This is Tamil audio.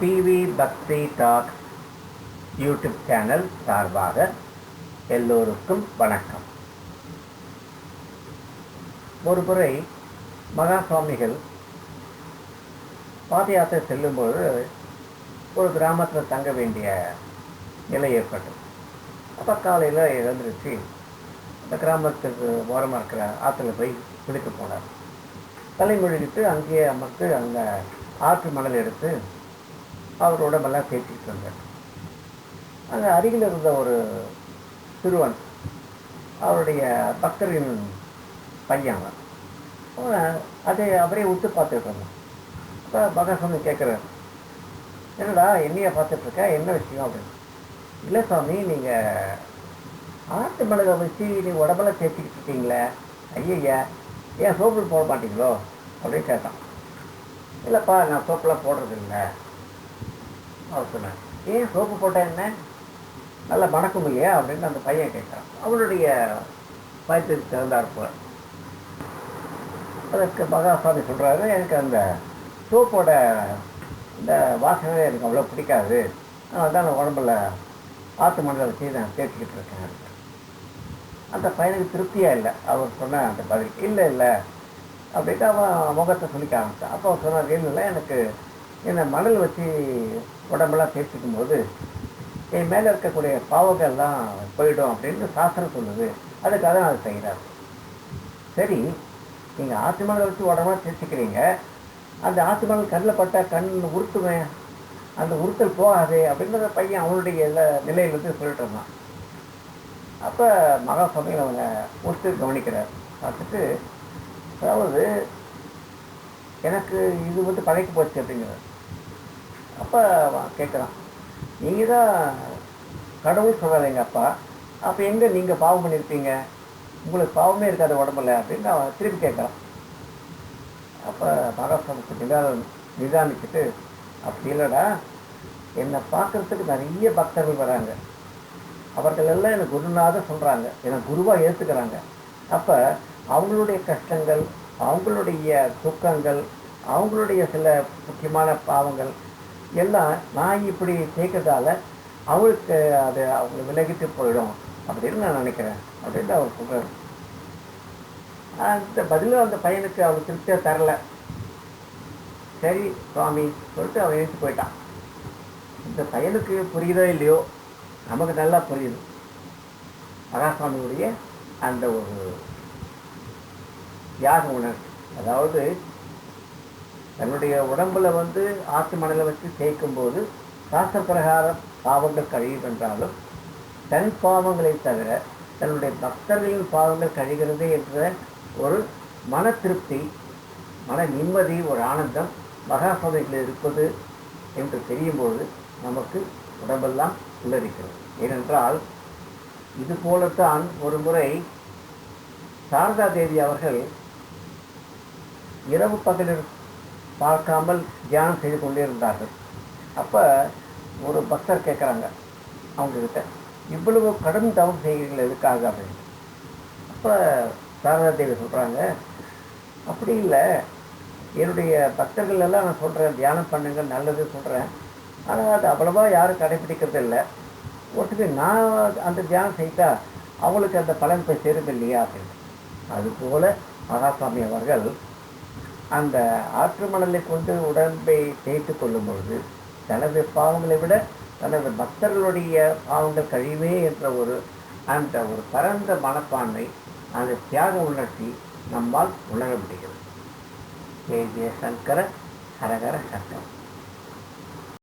பிவி பக்தி டாக் யூடியூப் சேனல் சார்பாக எல்லோருக்கும் வணக்கம். ஒரு முறை மகா சுவாமிகள் பாத யாத்திரை செல்லும்போது ஒரு கிராமத்தில் தங்க வேண்டிய நிலை ஏற்பட்டது. அப்போ காலையில் எழுந்திருச்சு அந்த கிராமத்துக்கு ஓரமாக இருக்கிற ஆற்றுல போய் குளிக்க போனார். தலைமொழிகிட்டு அங்கேயே அமர்த்து அந்த ஆற்று மணல் எடுத்து அவர் உடம்பெல்லாம் தேய்ச்சிக்கிட்டு இருந்தார் அந்த அருகில் இருந்த ஒரு சிறுவன் அவருடைய பக்தரின் பையன் அதை அவரே விட்டு பார்த்துருக்காங்க இருந்தான். அப்போ பகசாமி கேட்குறாரு என்னடா என்னைய பார்த்துட்ருக்க என்ன விஷயம் அப்படின்னு இல்லை சாமி நீங்கள் ஆட்டு மிளகை வச்சு நீ உடம்பெல்லாம் தேய்ச்சிக்கிட்டு இருக்கீங்களே? ஐயய்யா ஏன் சோப்பு போட மாட்டீங்களோ? அப்படின்னு கேட்டான். இல்லைப்பா நான் சோப்பெல்லாம் போடுறது இல்லை அவர் சொன்னார் ஏன் சோப்பு போட்டால் என்ன? நல்லா மணக்கும் இல்லையா? அப்படின்னு அந்த பையன் கேட்குறான் அவனுடைய பயத்திற்கு திறந்தார் போல. அதற்கு மகாசாமி சொல்கிறாரு எனக்கு அந்த சோப்போட இந்த வாசனை எனக்கு அவ்வளோ பிடிக்காது. அதனால தான் நான் உடம்புல ஆற்று மணலை வச்சு நான் தேய்ச்சிக்கிட்டு இருக்கேன் அந்த பையனுக்கு திருப்தியாக இல்லை. அவர் சொன்ன அந்த பதில் இல்லை இல்லை அப்படின்ட்டு அவன் முகத்தை சொல்லிக்க ஆரம்பித்தான் அப்போ அவர் சொன்னார் இல்லை எனக்கு என்னை மணல் வச்சு உடம்பெல்லாம் தேய்ச்சிக்கும் போது என் மேலே இருக்கக்கூடிய பாவங்கள்லாம் போயிடும் அப்படின்னு சாஸ்திரம் சொல்லுது. அதுக்காக நான் அதை செய்கிறார். சரி நீங்கள் ஆற்று மணல் வச்சு உடம்பாக தேய்ச்சிக்கிறீங்க. அந்த ஆற்று மணல் கண்ணில் பட்டா கண் உருட்டுவேன் அந்த உருட்டல் போகாது அப்படின்றத பையன் அவனுடைய இல- நிலையிலிருந்து சொல்லிட்டு இருந்தான். அப்போ சமையல் அவங்க உறுத்து கவனிக்கிறார். பார்த்துட்டு அதாவது எனக்கு இது வந்து பழைக்கு போச்சு அப்படிங்கிறார். அப்போ கேட்குறான் நீங்கள் தான் கடவுள் சொல்கிறார் எங்கள் அப்பா. அப்போ எங்கே நீங்கள் பாவம் பண்ணியிருப்பீங்க உங்களுக்கு பாவமே இருக்காது உடம்புல அப்படின்னு அவன் திருப்பி கேட்குறான் அப்போ மகாசுவாமி நிதானம் நிதானிச்சுட்டு அப்படி இல்லைடா என்னை பார்க்கறதுக்கு நிறைய பக்தர்கள் வராங்க. அவர்கள் எல்லாம் எனக்கு குருநாத சொல்கிறாங்க என்னை குருவாக ஏற்றுக்கிறாங்க அப்போ அவங்களுடைய கஷ்டங்கள் அவங்களுடைய துக்கங்கள் அவங்களுடைய சில முக்கியமான பாவங்கள் எல்லாம் நான் இப்படி சேர்க்கறதால அவங்களுக்கு அது அவங்க விலகிட்டு போயிடும் அப்படின்னு நான் நினைக்கிறேன் அப்படின்னு அவர் சொல்கிறார் அந்த பதிலும் அந்த பையனுக்கு அவர் திருப்தியாக தரல. சரி சுவாமி சொல்லிட்டு அவன் எழுந்து போயிட்டான். இந்த பையனுக்கு புரியுதோ இல்லையோ? நமக்கு நல்லா புரியுது. மகாசுவாமியுடைய அந்த ஒரு தியாக உணர்வு அதாவது தன்னுடைய உடம்புல வந்து ஆற்று மணலை வச்சு தேய்க்கும் போது சாஸ்திர பிரகாரம் பாவங்கள் கழியும் என்றாலும் தன் பாவங்களை தவிர தன்னுடைய பக்தர்களின் பாவங்கள் கழிகிறது என்ற ஒரு மன திருப்தி மன நிம்மதி ஒரு ஆனந்தம் மகாசுவாமிகளில் இருப்பது என்று தெரியும்போது நமக்கு உடம்பெல்லாம் உள்ளரிக்கிறது ஏனென்றால் இது போலத்தான் ஒரு முறை சாரதா தேவி அவர்கள் இரவு பகலில் பார்க்காமல் தியானம் செய்து கொண்டே இருந்தார்கள். அப்போ ஒரு பக்தர் கேட்குறாங்க அவங்கக்கிட்ட இவ்வளவு கடும் தவம் செய்கிறீர்கள் எதுக்காக? அப்படின்னு. அப்போ சாரதா தேவி சொல்கிறாங்க அப்படி இல்லை. என்னுடைய பக்தர்கள் எல்லாம் நான் சொல்கிறேன் தியானம் பண்ணுங்கள் நல்லது சொல்கிறேன் ஆனால் அது அவ்வளவா யாரும் கடைபிடிக்கிறது இல்லை. ஒருத்தருக்கு நான் அந்த தியானம் செய்தா அவங்களுக்கு அந்த பலன் போய் சேருது இல்லையா? அப்படின்னு. அதுபோல் மகாசாமி அவர்கள் அந்த ஆற்று மணலை கொண்டு உடம்பை தேய்த்து கொள்ளும் பொழுது தனது பாவங்களை விட தனது பக்தர்களுடைய பாவங்கள் கழிவே என்ற ஒரு அந்த ஒரு பரந்த மனப்பான்மை அந்த தியாக உணர்ச்சி நம்மால் உணர முடிகிறது. ஜெய ஜெயசங்கர ஹரஹர சங்கர்